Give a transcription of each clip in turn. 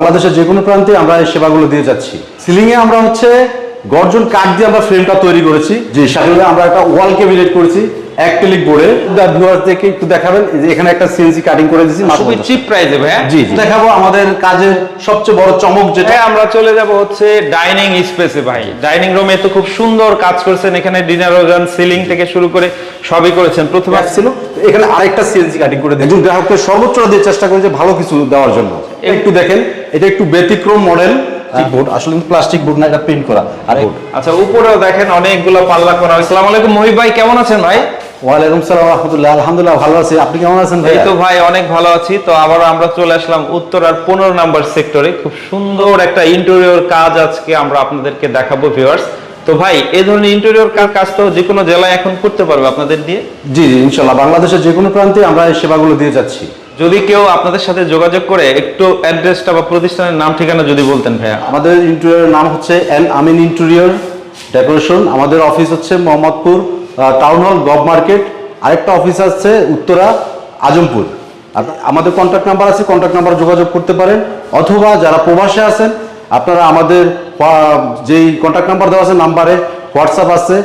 বাংলাদেশের যে কোনো প্রান্তে আমরা এই সেবাগুলো দিয়ে যাচ্ছি। সিলিংয়ে আমরা হচ্ছে গর্জন কাঠ দিয়ে আমরা ফ্রেমটা তৈরি করেছি। যে সাথে আমরা একটা ওয়াল ক্যাবিনেট করেছি অ্যাক্রিলিক বোর্ডে ভিউয়ারদেরকে একটু দেখাবেন যে এখানে একটা সিএনসি কাটিং করে দিয়েছি মাত্র খুবই চিপ প্রাইসে ভাইয়া জি জি। দেখাবো আমাদের কাজের সবচেয়ে বড় চমক যেটা। আমরা চলে যাব হচ্ছে ডাইনিং স্পেসে ভাই। ডাইনিং রুমে তো খুব সুন্দর কাজ করেছেন এখানে ডিনার ওজন সিলিং থেকে শুরু করে সবই করেছেন। প্রথমে ছিল এখানে আরেকটা সিএনসি কাটিং করে দিয়েছি। গ্রাহককে সর্বোচ্চটা দিয়ে চেষ্টা করেছে ভালো কিছু দেওয়ার জন্য। একটু দেখেন এটা একটু ব্যতিক্রম মডেল বোর্ড আসলে প্লাস্টিক বোর্ড না এটা প্রিন্ট করা আর আচ্ছা উপরেও দেখেন অনেকগুলো পাল্লা করা। আসসালামু আলাইকুম মহিব ভাই কেমন আছেন ভাই? ওয়ালাইকুম সালাম রহমতুল্লাহ আলহামদুলিল্লাহ ভালো আছি। আপনি কেমন আছেন ভাই তো ভাই অনেক ভালো আছি। তো আবার আমরা চলে আসলাম উত্তরার পনেরো নাম্বার সেক্টরে খুব সুন্দর একটা ইন্টেরিয়র কাজ আজকে আমরা আপনাদেরকে দেখাবো ভিউয়ার্স তো ভাই এই ধরনের ইন্টেরিয়র কাজ তো যে কোনো জেলায় এখন করতে পারবে আপনাদের দিয়ে জি জি ইনশাল্লাহ বাংলাদেশের যে কোনো প্রান্তে আমরা এই সেবাগুলো দিয়ে যাচ্ছি। যদি কেউ আপনাদের সাথে যোগাযোগ করে একটু অ্যাড্রেসটা বা প্রতিষ্ঠানের নাম ঠিকানা যদি বলতেন ভাইয়া। আমাদের ইন্টেরিয়র নাম হচ্ছে এন আমিন ইন্টেরিয়র ডেকোরেশন আমাদের অফিস হচ্ছে Mohammadpur town hall gov market আরেকটা অফিস আছে উত্তরা আজমপুর। আমাদের কন্ট্যাক্ট নাম্বার আছে কন্ট্যাক্ট নাম্বার যোগাযোগ করতে পারেন। অথবা যারা প্রবাসে আছেন আপনারা আমাদের যেই কন্ট্যাক্ট নাম্বার দেওয়া আছে নাম্বারে হোয়াটসঅ্যাপ আছে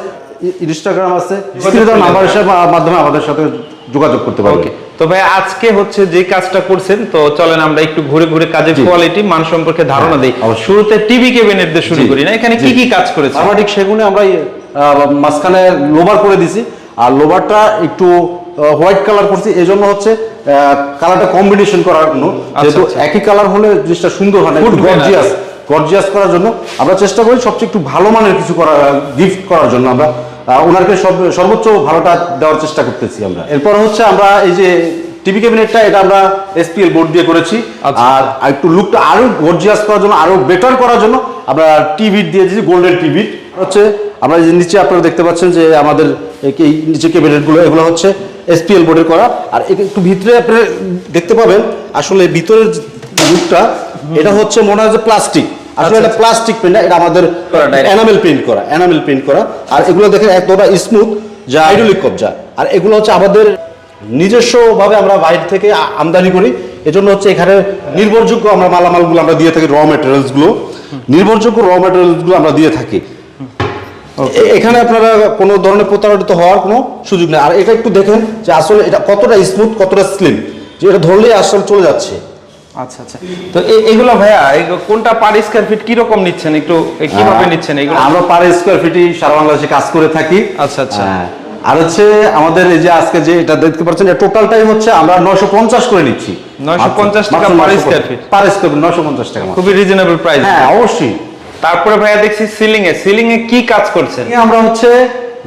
ইনস্টাগ্রাম আছে নাম্বারের মাধ্যমে আমাদের সাথে যোগাযোগ করতে পারবেন। ওকে তো ভাই আজকে হচ্ছে যে কাজটা করছেন তো চলেন আমরা একটু ঘুরে ঘুরে কাজের কোয়ালিটি মান সম্পর্কে ধারণা দিই। হ্যাঁ, শুরুতে টিভি কেবিনেট দিয়ে শুরু করি না এখানে কি কি কাজ করেছে সামাটিক সেগুনে আমরা মাঝখানে লোবার করে দিছি আর লোবারটা একটু হোয়াইট কালার করছি এই জন্য হচ্ছে কালারটা কম্বিনেশন করার জন্য। যেহেতু আচ্ছা। একই কালার হলে জিনিসটা সুন্দর হয় না ফুটবে না। গর্জিয়াস গর্জিয়াস করার জন্য আমরা চেষ্টা করি সবচেয়ে একটু ভালো মানের কিছু করার গিফট করার জন্য আমরা। ওনাকে সর্বোচ্চ ভালোটা দেওয়ার চেষ্টা করতেছি আমরা। এরপর হচ্ছে আমরা এই যে টিভি ক্যাবিনেটটা এটা আমরা এসপিএল বোর্ড দিয়ে করেছি। আচ্ছা। আর একটু লুকটা আরও গর্জিয়াস করার জন্য আরও বেটার করার জন্য আমরা টিভি দিয়ে দিয়েছি গোল্ডেন টিভি। হচ্ছে আমরা যে নিচে আপনারা দেখতে পাচ্ছেন যে আমাদের এই নিচে ক্যাবিনেটগুলো এগুলো হচ্ছে এসপিএল বোর্ডের করা। আর একটু ভিতরে আপনারা দেখতে পাবেন আসলে ভিতরের লুকটা এটা হচ্ছে মনে হয় যে প্লাস্টিক আসলে এটা প্লাস্টিক পেন্ট এটা আমাদের। এনামেল পেইন্ট করা এনামেল পেইন্ট করা। আর এগুলো দেখেন এতটা স্মুথ যা হাইড্রোলিক কবজা। আর এগুলো হচ্ছে আমাদের নিজস্ব ভাবে আমরা বাইরে থেকে আমদানি করি। এজন্য হচ্ছে এখানে নির্ভরযোগ্য আমরা মালামালগুলো আমরা দিয়ে থাকি র মেটেরিয়ালসগুলো নির্ভরযোগ্য র মেটেরিয়ালসগুলো আমরা দিয়ে থাকি। এখানে আপনারা কোনো ধরনের প্রতারিত হওয়ার কোনো সুযোগ নেই। আর এটা একটু দেখেন যে আসলে এটা কতটা স্মুথ কতটা স্লিম যে এটা ধরলেই আসলে চলে যাচ্ছে। আচ্ছা আচ্ছা। তো এগুলো ভাইয়া কোনটা পার স্কয়ার ফিট কি রকম নিচ্ছেন? একটু কীভাবে নিচ্ছেন এগুলো? আমরা পার স্কোয়ার ফিটই সারা বাংলাদেশে কাজ করে থাকি। আচ্ছা, আচ্ছা। হ্যাঁ। আর হচ্ছে আমাদের এই যে আজকে যে এটা দেখতে পাচ্ছেন টোটাল টাইম হচ্ছে আমরা নয়শো পঞ্চাশ করে নিচ্ছি। 950 টাকা। পার স্কোয়ার নয়শো পঞ্চাশ। টাকা খুবই রিজনেবল প্রাইস হ্যাঁ অবশ্যই। তারপরে ভাইয়া দেখছি সিলিং এ। সিলিং এ কি কাজ করছেন? আমরা হচ্ছে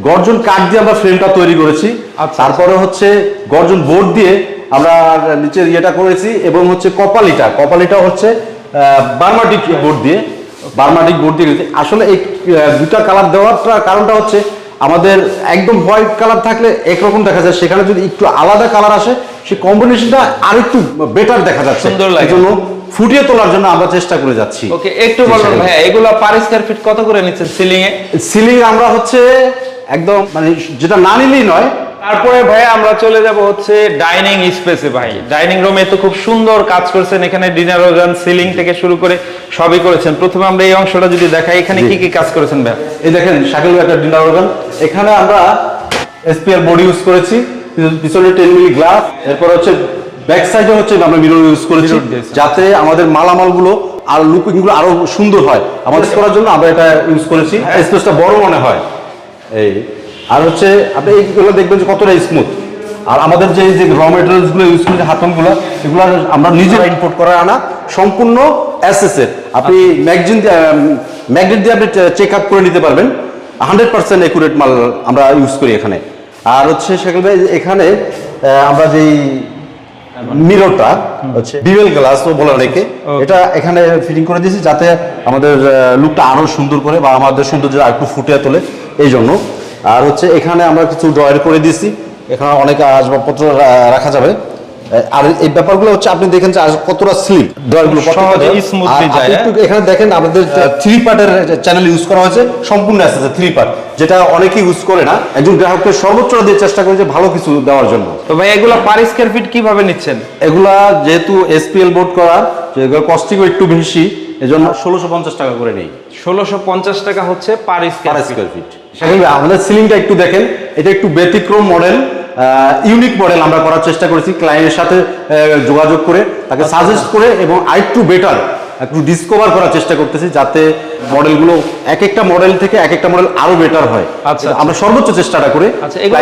গর্জন কাঠ দিয়ে আমরা ফ্রেমটা তৈরি করেছি। আচ্ছা। তারপরে হচ্ছে গর্জন বোর্ড দিয়ে আমরা নিচের ইয়েটা করেছি এবং হচ্ছে কপালিটা কপালিটা হচ্ছে বার্মাটিক বোর্ড দিয়ে বার্মাটিক বোর্ড দিয়ে। আসলে এই দুটা কালার দেওয়ার কারণটা হচ্ছে আমাদের একদম হোয়াইট কালার থাকলে একরকম দেখা যায়। সেখানে যদি একটু আলাদা কালার আসে সেই কম্বিনেশনটা আর একটু বেটার দেখা যাচ্ছে। সুন্দর লাগে। এজন্য ফুটিয়ে তোলার জন্য আমরা চেষ্টা করে যাচ্ছি। ওকে একটু বলুন ভাইয়া এগুলো পার স্কয়ার ফিট কত করে নিচ্ছেন সিলিং এ? সিলিং আমরা হচ্ছে একদম মানে যেটা না নিলেই নয় তারপরে ভাইয়া আমরা চলে যাব হচ্ছে ডাইনিং স্পেসে ভাই। ডাইনিং রুমে তো খুব সুন্দর কাজ করছেন এখানে ডিনার ওজন সিলিং থেকে শুরু করে সবই করেছেন। প্রথমে আমরা এই অংশটা যদি দেখাই এখানে কি কি কাজ করেছেন ভাইয়া এই দেখেন শাকিল একটা ডিনার অর্গান এখানে আমরা এসপিআর বডি ইউজ করেছি পিছনে টেন মিলি গ্লাস এরপর হচ্ছে ব্যাক সাইডে হচ্ছে আমরা মিরর ইউজ করেছি যাতে আমাদের মালামালগুলো আর লুকিংগুলো আরও সুন্দর হয়। আমাদের করার জন্য আমরা এটা ইউজ করেছি। স্পেসটা বড় মনে হয়। এই আর হচ্ছে আপনি এইগুলো দেখবেন যে কতটা স্মুথ আর আমাদের যে যে র মেটেরিয়ালসগুলো ইউজ করেছি হাতনগুলো এগুলো আমরা নিজেরা ইম্পোর্ট করে আনা সম্পূর্ণ এর। আপনি ম্যাগজিন ম্যাগনেট দিয়ে আপনি চেক আপ করে নিতে পারবেন। হান্ড্রেড পার্সেন্ট একুরেট মাল আমরা ইউজ করি এখানে। আর হচ্ছে সেখানে ভাই আমরা আমরা যেই মিররটা হচ্ছে বিবেল গ্লাস বলে অনেকে এটা এখানে ফিটিং করে দিয়েছি যাতে আমাদের লুকটা আরও সুন্দর করে বা আমাদের সৌন্দর্য আর একটু ফুটিয়ে তোলে। এই জন্য। আর হচ্ছে এখানে আমরা কিছু ড্রয়ার করে দিয়েছি। এখানে অনেক আসবাবপত্র রাখা যাবে। আর এই ব্যাপারগুলো হচ্ছে আপনি দেখেন যে কতটা স্লিপ ডয়ারগুলো সহজে smoothly যায়, হ্যাঁ? একটু এখানে দেখেন আমাদের থ্রি পার্টের চ্যানেল ইউজ করা হয়েছে সম্পূর্ণ আছে থ্রি পার্ট যেটা অনেকেই ইউজ করে না। একজন গ্রাহককে সর্বোচ্চ দিয়ে চেষ্টা করে যে ভালো কিছু দেওয়ার জন্য। তো ভাই এগুলা পার স্কয়ার ফিট কীভাবে নিচ্ছেন? এগুলা যেহেতু এসপিএল বোর্ড করা যেগুলো কস্টিংও একটু বেশি এজন্য ষোলোশো পঞ্চাশ টাকা করে নেই। ষোলোশো পঞ্চাশ টাকা হচ্ছে পার স্কয়ার ফিট ফিট সেখানে আমাদের সিলিংটা একটু দেখেন। এটা একটু ব্যতিক্রম মডেল ইউনিক মডেল আমরা করার চেষ্টা করেছি ক্লায়েন্টের সাথে যোগাযোগ করে তাকে সাজেস্ট করে এবং আরেকটু বেটার একটু ডিসকভার করার চেষ্টা করতেছি যাতে মডেলগুলো এক একটা মডেল থেকে এক একটা মডেল আরও বেটার হয়। আচ্ছা, আমরা সর্বোচ্চ চেষ্টাটা করে আচ্ছা এগুলো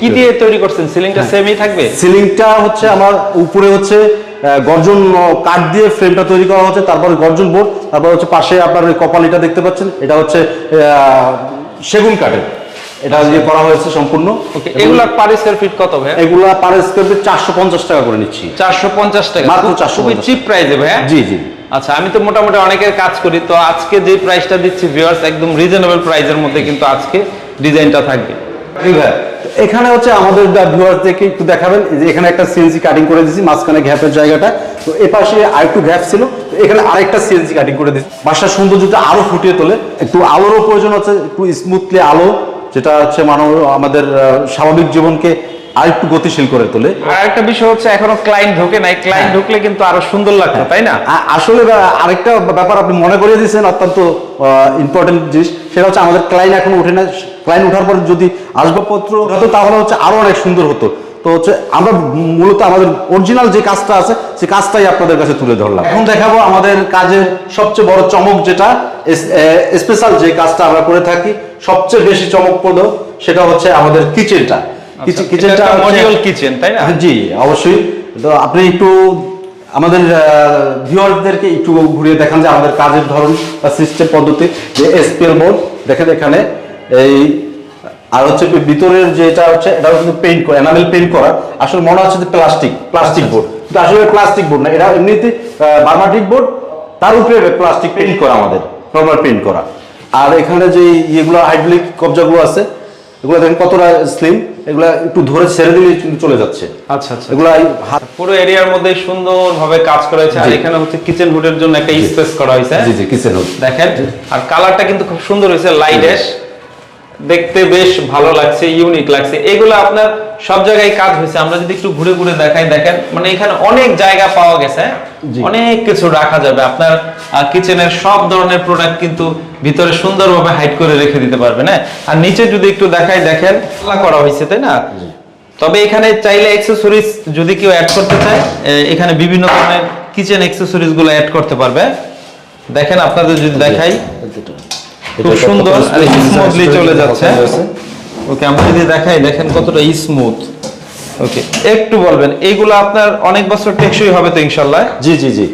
কি। দিয়ে তৈরি করছেন? সিলিংটা সেমই থাকবে? সিলিংটা হচ্ছে আমার উপরে হচ্ছে গর্জন কাঠ দিয়ে ফ্রেমটা তৈরি করা হচ্ছে তারপরে গর্জন বোর্ড তারপর হচ্ছে পাশে আপনার ওই কপালিটা দেখতে পাচ্ছেন এটা হচ্ছে আহ, সেগুন কাঠের। এটা দিয়ে করা হয়েছে সম্পূর্ণ। ওকে এগুলা পার স্কয়ার ফিট কত ভাই এগুলা পার স্কোয়ার ফিট চারশো পঞ্চাশ টাকা করে নিচ্ছি। চারশো পঞ্চাশ টাকা। মাত্র চারশো 450 খুবই চিপ প্রাইসে ভাই হ্যাঁ? জি জি। আচ্ছা আমি তো মোটামুটি অনেকের কাজ করি তো আজকে যে প্রাইসটা দিচ্ছি ভিউয়ার্স একদম রিজনেবল প্রাইসের মধ্যে কিন্তু আজকে ডিজাইনটা থাকবে। ঠিক ভাই এখানে হচ্ছে আমাদের ভিউয়ারদেরকে একটু দেখাবেন যে এখানে একটা সিএনসি কাটিং করে দিয়েছি মাঝখানে গ্যাপের জায়গাটা। তো এ পাশে আরেকটু গ্যাপ ছিল এখানে আরেকটা সিএনসি কাটিং করে দিয়েছি। বাসার সৌন্দর্যটা আরও ফুটিয়ে তোলে। একটু আলোরও প্রয়োজন হচ্ছে একটু স্মুথলি আলো যেটা হচ্ছে মানব আমাদের স্বাভাবিক জীবনকে আরেকটু গতিশীল করে তোলে। আর একটা বিষয় হচ্ছে এখনও ক্লায়েন্ট ঢোকে নাই। ক্লায়েন্ট ঢুকলে কিন্তু আরও সুন্দর লাগতো তাই না? আসলে আরেকটা ব্যাপার আপনি মনে করিয়ে দিয়েছেন অত্যন্ত ইম্পর্টেন্ট জিনিস সেটা হচ্ছে আমাদের ক্লায়েন্ট এখনও উঠে না। ক্লায়েন্ট ওঠার পর যদি আসবাবপত্র হতো তাহলে হচ্ছে আরও অনেক সুন্দর হতো। তো হচ্ছে আমরা মূলত আমাদের অরিজিনাল যে কাজটা আছে সেই কাজটাই আপনাদের কাছে তুলে ধরলাম। এখন দেখাবো আমাদের কাজের সবচেয়ে বড় চমক যেটা স্পেশাল যে কাজটা আমরা করে থাকি সবচেয়ে বেশি চমকপ্রদ সেটা হচ্ছে আমাদের কিচেনটা। কিচেনটা মডিউল কিচেন তাই না? জি অবশ্যই। তো আপনি একটু আমাদের ভিউয়ারদেরকে একটু ঘুরিয়ে দেখান যে আমাদের কাজের ধরন বা সিস্টেম পদ্ধতি যে এসপিএল বোর্ড দেখেন এখানে এই আর হচ্ছে ভিতরের যেটা হচ্ছে এটা কিন্তু পেইন্ট করা এনামেল পেইন্ট করা। আসলে মনে হচ্ছে যে প্লাস্টিক প্লাস্টিক বোর্ড কিন্তু আসলে প্লাস্টিক বোর্ড না এটা এমনিতে বার্মাটিক বোর্ড তার উপরে প্লাস্টিক পেইন্ট করা আমাদের নর্মাল পেইন্ট করা। আর এখানে যে ইয়েগুলো হাইড্রোলিক কবজাগুলো আছে এগুলো দেখেন কতটা স্লিম এগুলো একটু ধরে ছেড়ে দিলে চলে যাচ্ছে। আচ্ছা আচ্ছা। এগুলো পুরো এরিয়ার মধ্যে সুন্দরভাবে কাজ করা হয়েছে। আর এখানে হচ্ছে কিচেন হুডের জন্য একটা স্পেস করা হয়েছে। জি জি কিচেন হোক দেখেন আর কালারটা কিন্তু খুব সুন্দর হয়েছে লাইট দেখতে বেশ ভালো লাগছে ইউনিক লাগছে। এগুলো আপনার সব জায়গায় কাজ হয়েছে। আমরা যদি একটু ঘুরে ঘুরে দেখাই দেখেন মানে এখানে অনেক জায়গা পাওয়া গেছে। অনেক কিছু রাখা যাবে। আপনার কিচেনের সব ধরনের প্রোডাক্ট কিন্তু ভিতরে সুন্দরভাবে হাইড করে রেখে দিতে পারবেন হ্যাঁ? আর নিচে যদি একটু দেখাই দেখেন করা হয়েছে তাই না? তবে এখানে চাইলে অ্যাক্সেসরিজ যদি কেউ অ্যাড করতে চায় এখানে বিভিন্ন ধরনের কিচেন অ্যাক্সেসরিজগুলো অ্যাড করতে পারবে। দেখেন আপনাদের যদি দেখাই খুব সুন্দর আর স্মুথলি চলে যাচ্ছে। ওকে আমরা যদি দেখাই দেখেন কতটা স্মুথ ওকে একটু বলবেন এইগুলো আপনার অনেক বছর টেকসই হবে তো ইনশাল্লাহ? জি জি জি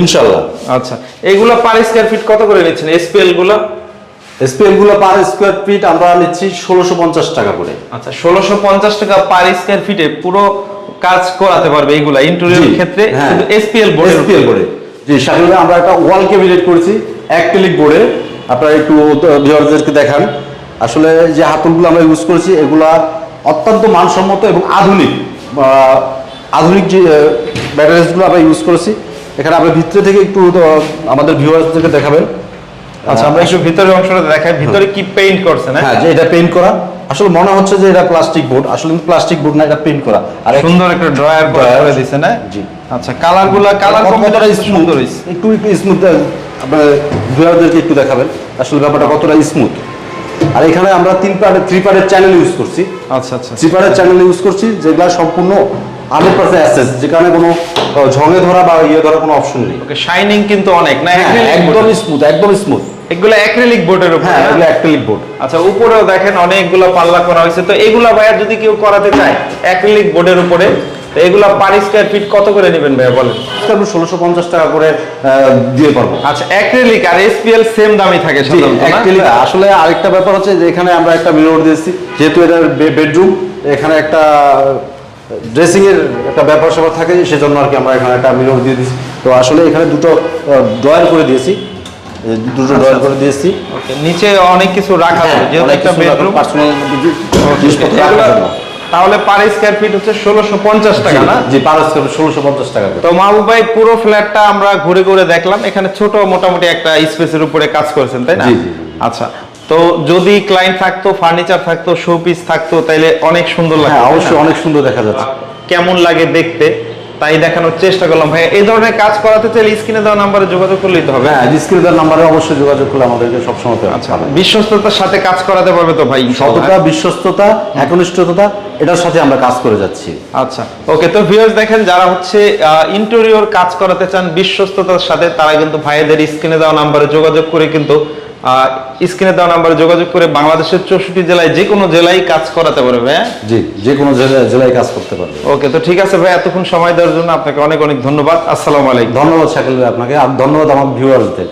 ইনশাল্লাহ। আচ্ছা এইগুলো পার স্কয়ার ফিট কত করে নিচ্ছেন এসপিএলগুলো? স্পেলগুলো পার স্কোয়ার ফিট আমরা নিচ্ছি ষোলোশো পঞ্চাশ টাকা করে। আচ্ছা ষোলোশো পঞ্চাশ টাকা পার স্কয়ার ফিটে পুরো কাজ করাতে পারবে এইগুলা ইন্টেরিয়র ক্ষেত্রে। শুধু এসপিএল বোর্ড এসপিএল বোর্ডে জি সাথে আমরা একটা ওয়াল ক্যাবিনেট করেছি অ্যাক্রিলিক বোর্ডে আপনারা একটু ভিউয়ারদেরকে দেখান। আসলে যে হাতলগুলো আমরা ইউজ করেছি এগুলা অত্যন্ত মানসম্মত এবং আধুনিক। আধুনিক যে ব্যাটারিজগুলো আমরা ইউজ করেছি। এখানে আমরা ভিতরে থেকে একটু আমাদের ভিউয়ার্সদেরকে দেখাবেন। আচ্ছা আমরা একটু ভিতরের অংশটা দেখাই। ভিতরে কি পেইন্ট করছেন হ্যাঁ হ্যাঁ যে এটা পেইন্ট করা। আসলে মনে হচ্ছে যে এটা প্লাস্টিক বোর্ড আসলে প্লাস্টিক বোর্ড না এটা পেইন্ট করা। আর সুন্দর একটা ড্রয়ার। করে দিছে না? জি। আচ্ছা কালারগুলা কালার কতটা হইছে। একটু একটু স্মুথ আপনার ভিউয়ারদেরকে একটু দেখাবেন আসলে ব্যাপারটা কতটা স্মুথ আর এখানে আমরা তিন পার্টের থ্রি পার্টের চ্যানেল ইউজ করছি। আচ্ছা আচ্ছা থ্রি পার্টের চ্যানেল ইউজ করছি যেগুলা সম্পূর্ণ হান্ড্রেড পার্সেন্ট অ্যাসেস যেখানে কোনো ঝঙে ধরা বা ইয়ে ধরা কোনো অপশন নেই। ওকে শাইনিং কিন্তু অনেক না? একদম স্মুথ একদম স্মুথ এগুলো অ্যাক্রিলিক বোর্ডের উপর হ্যাঁ? এগুলো অ্যাক্রিলিক বোর্ড। আচ্ছা উপরেও দেখেন অনেকগুলো পাল্লা করা হয়েছে। তো এগুলা ভাইয়া যদি কেউ করাতে চায় অ্যাক্রিলিক বোর্ডের উপরে তো এগুলা পার স্কয়ার ফিট কত করে নেবেন ভাইয়া বলেন? আমরা ষোলোশো পঞ্চাশ টাকা করে দিয়ে পারব। আচ্ছা অ্যাক্রিলিক আর এসপিএল সেম দামই থাকে জি, সাধারণত না? actually আসলে আরেকটা ব্যাপার হচ্ছে যে এখানে আমরা একটা মিরর দিয়েছি যেহেতু এটা বেডরুম এখানে একটা ড্রেসিং এর একটা ব্যাপার স্যাপার থাকে সেজন্য আর কি আমরা এখানে একটা মিরর দিয়ে দিয়েছি। তো আসলে এখানে দুটো ড্রয়ার করে দিয়েছি দুটো ড্রয়ার করে দিয়েছি। নিচে অনেক কিছু রাখা যাবে যেহেতু একটা বেডরুম personal জিনিসপত্র রাখার জন্য। তাহলে পার স্কয়ার ফিট হচ্ছে ষোলোশো পঞ্চাশ টাকা না? জি পার স্কোয়ার ষোলোশো পঞ্চাশ টাকা তো মাহবুব ভাই পুরো ফ্ল্যাটটা আমরা ঘুরে ঘুরে দেখলাম। এখানে ছোট মোটামুটি একটা স্পেসের উপরে কাজ করেছেন তাই না। আচ্ছা তো যদি ক্লায়েন্ট থাকতো ফার্নিচার থাকতো শোপিস থাকতো তাইলে অনেক সুন্দর লাগতো হ্যাঁ? অবশ্যই অনেক সুন্দর দেখা যাচ্ছে। কেমন লাগে দেখতে? তাই দেখানোর চেষ্টা করলাম। ভাই এই ধরনের কাজ করাতে চাইলে স্ক্রিনে দেওয়া নাম্বারে যোগাযোগ করলেই তো হবে। হ্যাঁ ডিসক্রিপ্টার নাম্বারে অবশ্যই যোগাযোগ করলে আমাদেরকে সবসময় আচ্ছা বিশ্বস্ততার সাথে কাজ করাতে পারবে তো ভাই সততা বিশ্বস্ততা একনিষ্ঠতা এটার সাথে আমরা কাজ করে যাচ্ছি। আচ্ছা ওকে তো ভিউয়ার্স দেখেন যারা হচ্ছে ইন্টেরিয়র কাজ করাতে চান বিশ্বস্ততার সাথে তারা কিন্তু ভাইদের স্ক্রিনে দেওয়া নাম্বারে যোগাযোগ করে কিন্তু স্ক্রিনে দেওয়া নাম্বারে যোগাযোগ করে বাংলাদেশের চৌষট্টি জেলায় যে কোনো জেলায় কাজ করাতে পারবে ভাইয়া জি যে কোনো জেলায় জেলায় কাজ করতে পারবে। ওকে তো ঠিক আছে ভাইয়া এতক্ষণ সময় দেওয়ার জন্য আপনাকে অনেক অনেক ধন্যবাদ। আসসালামু আলাইকুম। ধন্যবাদ শাকিল ভাই আপনাকে আর ধন্যবাদ আমার ভিউয়ার্সদের